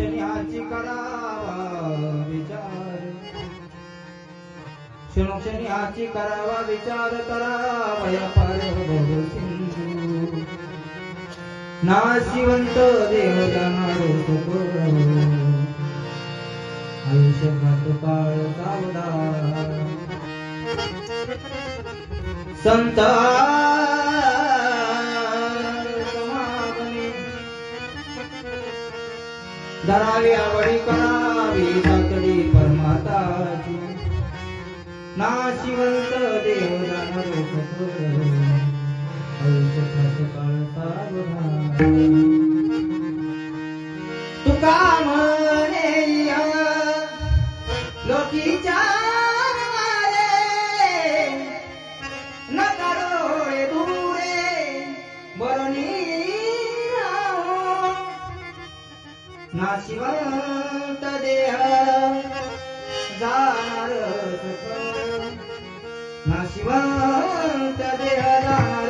क्षणी करावा विचार. क्षणो क्षणी हाची करावा विचार करावया पार सिंधू. नाशिवंत देव जाणार आयुष्यात काळ सावधान. संता धरावी आवडी करावी तातडी परमाताची. नाशिवंत देव तुका म्हणे लोकीच्या रे, नका डोळे धुरे बरणी नाशिवंत देह जाणार सकळ. नाशिवंत देह जाणार